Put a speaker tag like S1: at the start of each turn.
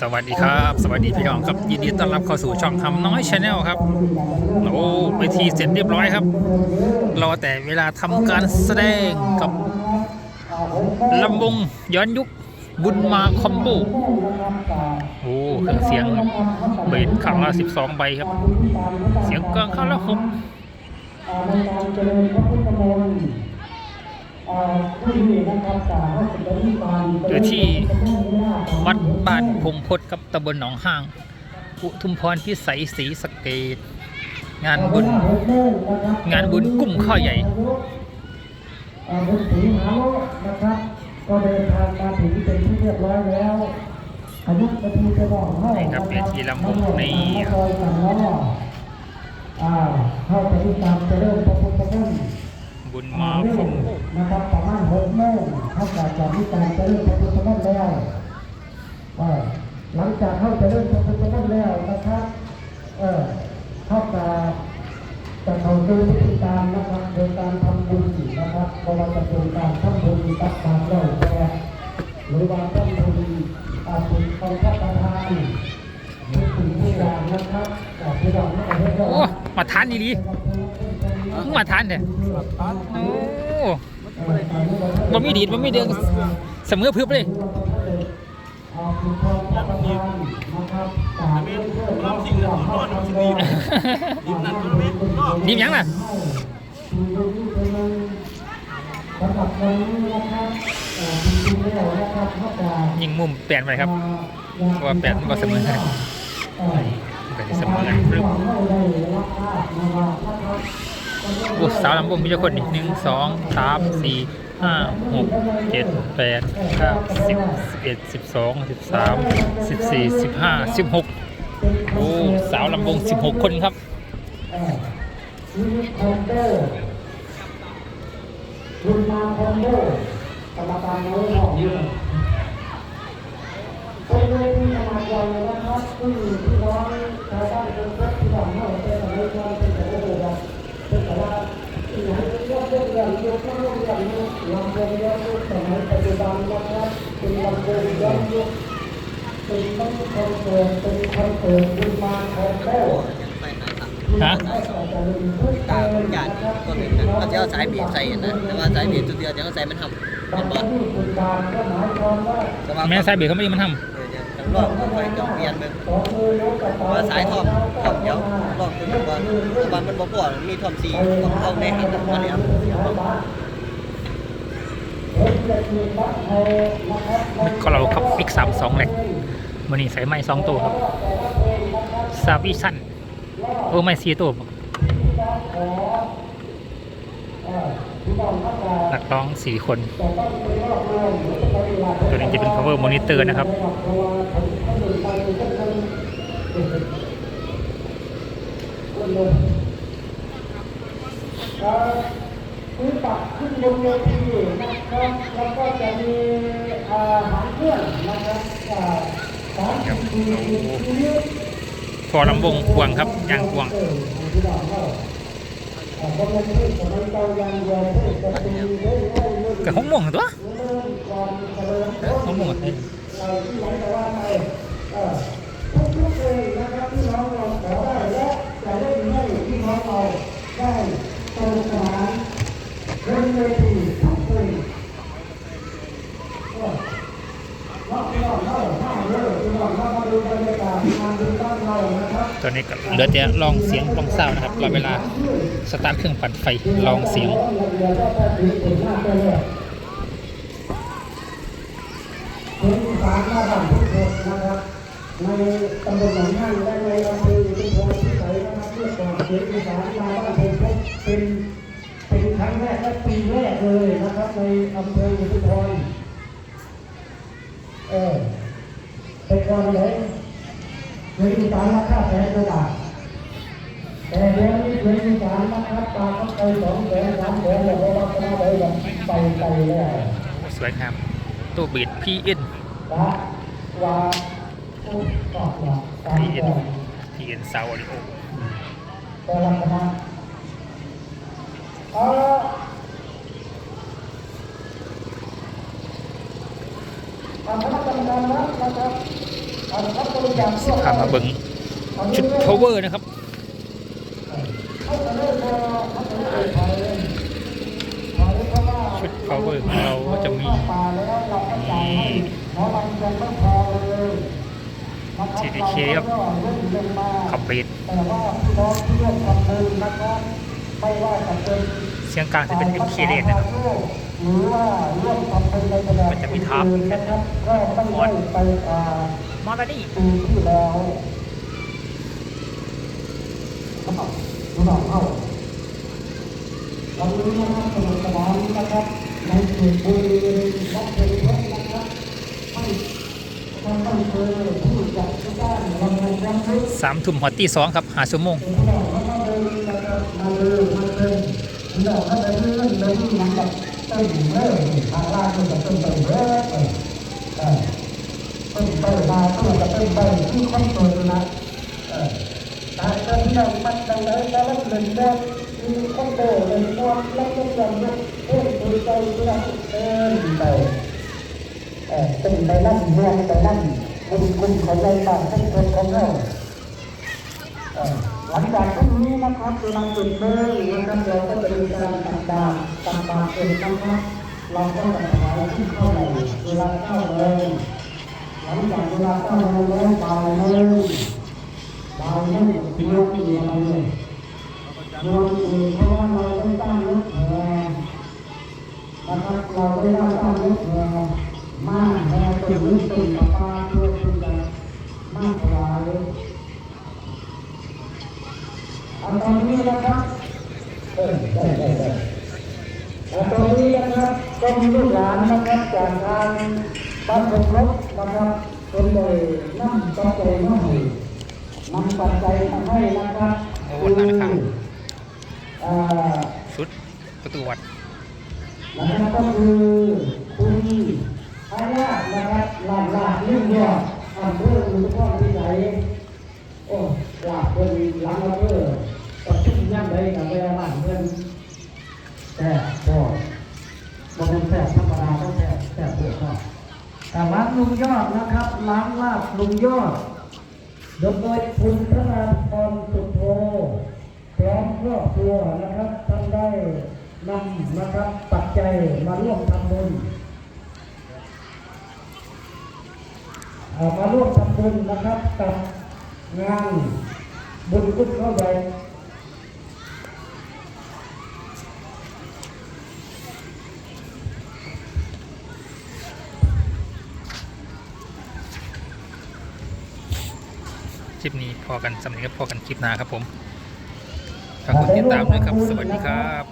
S1: สวัสดีครับ สวัสดีพี่น้องครับยินดีต้อนรับเข้าสู่ช่องคำน้อยชาแนลครับโอ้ไปทีเสร็จเรียบร้อยครับรอแต่เวลาทำการแสดงกับลำวงย้อนยุคบุญมาคอมโบโอ้เครื่องเสียงเบสข้างละ12ใบครับ เสียงกลางข้างละหก
S2: ในการเจริญพระพุทธมนต์ผู้นี้นะครับสาวสุดที่บาน
S1: หรือที่วัดบ้านพงพดกับตำบลหนองห้าง อุทุมพรพิสัยศรีสะเกดงานบุญ งานบุญกุ้มข้อใหญ่
S2: บุญสีหาโลกนะครับ ก็เดินทางมาถึงเป็นที่เรียบร้อยแล้วอายุนาทีจะบอกให้
S1: นี่ครับเวทีลำวงนี่
S2: คอยสั่งล้ออ่าเข้าไปที่การเจริญพระพุทธมนต์
S1: บุญมาคอมโบ
S2: นะครับประมาณหกโมงเข้าจากจากที่การจะเริ่มพระพุทธมนต์แล้วเออหลังจากเข้าจะเริ่มพระพุทธมนต์แล้วนะครับเออเข้ากับจะเข้าสู่พิธีการนะครับโดยการทำบุญนะครับเพราะว่าจะเป็นการทำบุญตักบาตรไหว้พระหรือว่าทำบุญอาบุญของพระประธานทุกสิ่งทุกอย่างนะครับจากที่เราไม่ได้
S1: โอ้มาทานดีดี มาทานเนี่ยโอ้บ่มีดีดบ่มีเดืองเสมอพึบเลยดีมยังล่ะ
S2: สำหรับวันนี้นะครับเอ่อจริงๆแล้วนะครับนอกจาก
S1: ยิงมุมเปลี่ยนไปครับว่าแปดมันก็เสมอกัน
S2: เอ่อ
S1: ก็จะเสมอกันปึ๊บ โอ้สาวลำวงมีเจ้าคนนี่หนึ่งสองสามสี่ห้าหกเจ็ดแปดเก้าสิบสิบเอ็ดสิบสองสิบสามสิบสี่สิบห้าสิบหกโอ้สาวลำวงสิบหกคนครับ
S2: เอ่อชีวิตคอมเตอร์คุณมาคอมโบกรรมการน้อยของเยอะเป็นเวทีขนาดใหญ่นะครับที่ ลำวงย้อนยุคสมัยปัจจุบันนะครับเป็นลำวงย้อนยุคเป็นทั้งคอนเสิร์ตเป็นคอนเสิร์ตคุณมาคอมโบ
S1: ฮะ
S3: ตาทุกอย่างตัวหนึ่งนะเขาจะเอาสายบีบใส่นะแต่ว่าสายบีบจุดเดียวเดี๋ยวเขาใส่มันทำเป็นบอลแต่ว่า
S1: แม่สายเบรกเขาไม่ได้มันท
S3: เออเดี๋ยวจะลองค่อยๆจะเปลี่ยนเบิ่งว่าสายทอมทำเดี๋ยวลองดูก่อนแต่ว่ามันบ่พอมีทอมสีต้องเอาในหันมาแล้วำ
S1: ก็เราครับ X สามสองแหลกมันนี่ใส่ไม้สองตัวครับซาบิสันโอ้ไม่สี่ตัวนักร้องสี่คน ตัวนี้จะเป็น cover monitor นะครับ
S2: อ ปักขึ้นบนเวทีนะครับแล้วก็จะมีอาหารเครื่องนะครับอาสามสิบสี่ชีวิต
S1: พอลำวงพวงครับยางพวง
S2: เออที่เราเล่าอ่าบยังเดียวเทศจะตีเรื่อยๆเรื่อยๆ
S1: กับห้องม่วงตัว
S2: เริ่มก่อจริญ
S1: เออห้องม่วงเอ้ย
S2: เราที่ไหนแต่ว่าไปเออทุกๆเลงนะครับที่น้องเราขอได้และจะเล่นให้ที่น้องเราได้สนุกสนานบนเวทีทุกเพลงเออรอบที่เราเล่าห้าเรื่องที่เราเล่ามาดูบรรยากาศงานดูบ้านเรานะครับ
S1: ต อนนี้ก็เหลือแต่ลองเสียงลองเศร้านะครับรอเวลาสตาร์ทเครื่องปั่นไฟลองเสียง
S2: เป็นสามหน้าบ้านทุกคนนะครับในตำบลหนองห้างและในอำเภออุทุมพรพิสัยนะครับเพื่อก่อเสียงอีสานมาบ้านเป็นเป็นเป็นครั้งแรกและปีแรกเลยนะครับ ในอำเภออุทุมพรเออเป็นก่อนเลย เสียงอีสานราคาแสนกว่าบาทแต่เดี๋ยวนี้เสียงอีสานนะครับปลาเข้าไปสองแสนสามแสนแล้วเราก็ได้แบบไปไปเลย
S1: สวยงามตัวบีด PN
S2: ละว่าอุปกรณ์ตาม
S1: PN
S2: แต่
S1: PN ซาวดิโอ
S2: แต่ละคณะเอาละ ทางคณะกรรมการวัดนะครับอ่ารับบริจาค
S1: สิ พามาเบิงชุด power นะครับ
S2: ให้ไปเลยพอให้ไปเลยพอราะว่า
S1: ชุด power ของเราก็จะมี
S2: ป่าแล้วเราก็จ่ายให้หมอลำยังไม่พอเครับ
S1: TDK ครับ
S2: เราก็เล่นลงมา
S1: ขับบีด
S2: แต่ว่าพี่น้อร่วมทำบุญนะครับไม่ว่าจะเสี
S1: ยงกลางจะเป็น MK เลนนะครับ
S2: หรือว่าร่วมทำบุญในกระดาษ
S1: มันจะมีทับ
S2: องไปอ่า ม
S1: อลดี้
S2: ปีที่แล้วครับพี่น้องเข้าวันนี้นะครับสนุกสนานนะครับในเขตบุรีวัดเป็นเพชรนะครับไม่ท่านไม่เคยผู้จัดที่ด้านรางวัลรางวัล
S1: สามทุ่มหอตตีสองครับหาชั่วโมง
S2: เป็นไปมาตู้จะเป็นไปที่คอนโทรลนะแต่ก็ที่เรามันดังนั้นแล้วหนึ่งก็มีคอนโทรลหนึ่งก็แล้วก็จะยกเพิ่มตัวใจเพื่อเดินไปเออเป็นไปนั่นเมืองไปนั่นบุญคุณของใจต่างทั้งคนของเราหลังจากพรุ่งนี้นะครับเวลาจุดเบอร์นะครับเราก็จะมีการตักบาตรตักบาตรเป็นนะครับเราก็จะถวายที่เข้าไหร่เวลาเข้าเลย ลังจากเวลาเข้าเลยแล้วบ่ายเลยบ่ายเลยพี่น้องที่อยู่ในเลยโยมอีกเพราะว่าเราได้ตั้งรถแห่นะครับเราได้ตั้งรถแห่มาแห่ตันี้เป็นปลาเพื่อที่จะมาถวายอันตอนนี้นะครับเออได้ได้ได้ตอนนี้นะครับก็มีลูกหลานนะครับจากทาง บ้านผมรบนะครับเป็นเลยนำปัจจัยมาให้นำปัจจัยมาให้นะครับ
S1: โอ้หลังนครับ
S2: อ่า
S1: ชุดประตูวัด
S2: นะครับก็คือคุณพายานะครับหลาดลาดนิ่งยอดอำเภออุทุมพรพิสัยโอ้หลับเพิ่นหลังเราเพื่อกับชุดย่ำเลยกับแม่บ้านเพื่อนแต่ก็บ่เป็นแซ่บธรรมดาต้องแซ่บแซ่บเพื่อครับแต่ร้าน ลุงยอดนะครับ ร้านลาบลุงยอดโดยโดยคุณพระนามพรสุโธพร้อมครอบครัวนะครับท่านได้นำนะครับปัจจัยมาร่วมทำบุญมาร่วมทำบุญนะครับกับงานบุญกุศลใหญ่
S1: คลิปนี้พอกันสำเร็จก็พอกันคลิปหน้าครับผมฝากกดติดตามด้วยครับ สวัสดีครับ